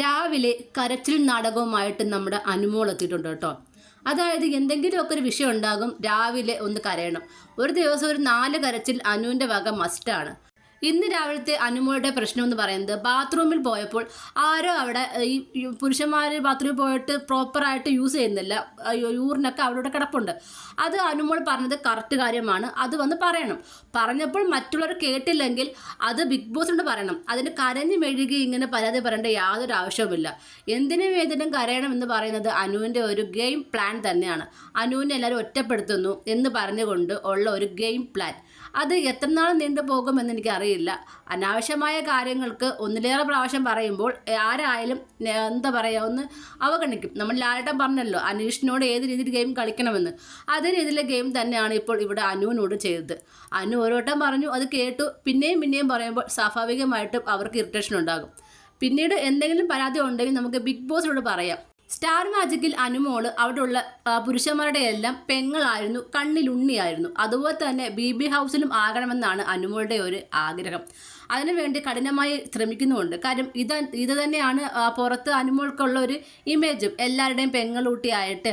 രാവിലെ കരച്ചിൽ നാടകവുമായിട്ട് നമ്മുടെ അനുമോൾ എത്തിയിട്ടുണ്ട് കേട്ടോ. അതായത് എന്തെങ്കിലുമൊക്കെ ഒരു വിഷയം ഉണ്ടാകും രാവിലെ ഒന്ന് കരയണം. ഒരു ദിവസം ഒരു നാല് കരച്ചിൽ അനുവിന്റെ വക മസ്റ്റാണ് ഇന്ന് രാവിലത്തെ അനുമോളുടെ പ്രശ്നം എന്ന് പറയുന്നത് ബാത്റൂമിൽ പോയപ്പോൾ ആരോ അവിടെ ഈ പുരുഷന്മാർ ബാത്റൂമിൽ പോയിട്ട് പ്രോപ്പറായിട്ട് യൂസ് ചെയ്യുന്നില്ല. യൂറിനൊക്കെ അവിടെ കിടപ്പുണ്ട്. അത് അനുമോൾ പറഞ്ഞത് കറക്റ്റ് കാര്യമാണ്. അത് വന്ന് പറയണം. പറഞ്ഞപ്പോൾ മറ്റുള്ളവർ കേട്ടില്ലെങ്കിൽ അത് ബിഗ് ബോസിനോട് പറയണം. അതിന് കരഞ്ഞു മെഴുകി ഇങ്ങനെ പരാതി പറയേണ്ട യാതൊരു ആവശ്യവുമില്ല. എന്തിനും ഏതിനും കരയണം എന്ന് പറയുന്നത് അനുവിന്റെ ഒരു ഗെയിം പ്ലാൻ തന്നെയാണ്. അനുവിനെ എല്ലാവരും ഒറ്റപ്പെടുത്തുന്നു എന്ന് പറഞ്ഞുകൊണ്ട് ഉള്ള ഒരു ഗെയിം പ്ലാൻ അത് എത്ര നാൾ നീണ്ടു പോകുമെന്ന് എനിക്കറിയില്ല അനാവശ്യമായ കാര്യങ്ങൾക്ക് ഒന്നിലേറെ പ്രാവശ്യം പറയുമ്പോൾ ആരായാലും എന്താ പറയുക ഒന്ന് അവഗണിക്കും. നമ്മൾ ലാലേട്ടൻ പറഞ്ഞല്ലോ അനീഷിനോട് ഏത് രീതിയിൽ ഗെയിം കളിക്കണമെന്ന്. അതേ രീതിയിലെ ഗെയിം തന്നെയാണ് ഇപ്പോൾ ഇവിടെ അനുവിനോട് ചെയ്തത്. അനു ഓരോ വട്ടം പറഞ്ഞു അത് കേട്ടു. പിന്നെയും പിന്നെയും പറയുമ്പോൾ സ്വാഭാവികമായിട്ടും അവർക്ക് ഇറിറ്റേഷൻ ഉണ്ടാകും. പിന്നീട് എന്തെങ്കിലും പരാതി ഉണ്ടെങ്കിൽ നമുക്ക് ബിഗ് ബോസിനോട് പറയാം. സ്റ്റാർ മാജിക്കിൽ അനുമോൾ അവിടെയുള്ള പുരുഷന്മാരുടെ എല്ലാം പെങ്ങളായിരുന്നു കണ്ണിലുണ്ണിയായിരുന്നു അതുപോലെ തന്നെ ബി ബി ഹൗസിലും ആകണമെന്നാണ് അനുമോളുടെ ഒരു ആഗ്രഹം. അതിനുവേണ്ടി കഠിനമായി ശ്രമിക്കുന്നുമുണ്ട്. കാര്യം ഇത് ഇത് തന്നെയാണ് പുറത്ത് അനുമോൾക്കുള്ള ഒരു ഇമേജും എല്ലാവരുടെയും പെങ്ങളൂട്ടിയായിട്ട്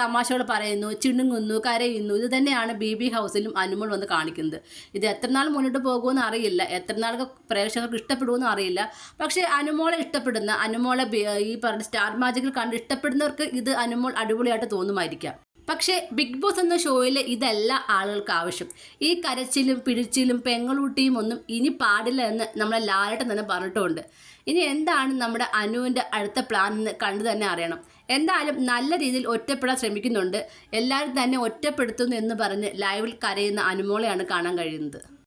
തമാശകൾ പറയുന്നു ചിണുങ്ങുന്നു കരയുന്നു. ഇത് തന്നെയാണ് ബി ബി ഹൗസിലും അനുമോൾ വന്ന് കാണിക്കുന്നത്. ഇത് എത്രനാൾ മുന്നോട്ട് പോകുമെന്ന് അറിയില്ല. എത്ര നാൾക്ക് പ്രേക്ഷകർക്ക് ഇഷ്ടപ്പെടുമെന്ന് അറിയില്ല. പക്ഷേ അനുമോളെ ഇഷ്ടപ്പെടുന്ന അനുമോളെ ഈ പറഞ്ഞ സ്റ്റാർ മാജിക്കിൽ കണ്ട് ഇഷ്ടപ്പെടുന്നവർക്ക് ഇത് അനുമോൾ അടിപൊളിയായിട്ട് തോന്നുമായിരിക്കാം. പക്ഷേ ബിഗ് ബോസ് എന്ന ഷോയിൽ ഇതല്ല ആളുകൾക്ക് ആവശ്യം. ഈ കരച്ചിലും പിടിച്ചിലും പെങ്ങളൂട്ടിയും ഒന്നും ഇനി പാടില്ല എന്ന് നമ്മളെ ലാലട്ടൻ തന്നെ പറഞ്ഞിട്ടുമുണ്ട് ഇനി എന്താണ് നമ്മുടെ അനുവിന്റെ അടുത്ത പ്ലാൻ എന്ന് കണ്ടു തന്നെ അറിയണം. എന്തായാലും നല്ല രീതിയിൽ ഒറ്റപ്പെടാൻ ശ്രമിക്കുന്നുണ്ട്. എല്ലാവരും തന്നെ ഒറ്റപ്പെടുത്തുന്നു എന്ന് പറഞ്ഞ് ലൈവിൽ കരയുന്ന അനുമോളെയാണ് കാണാൻ കഴിയുന്നത്.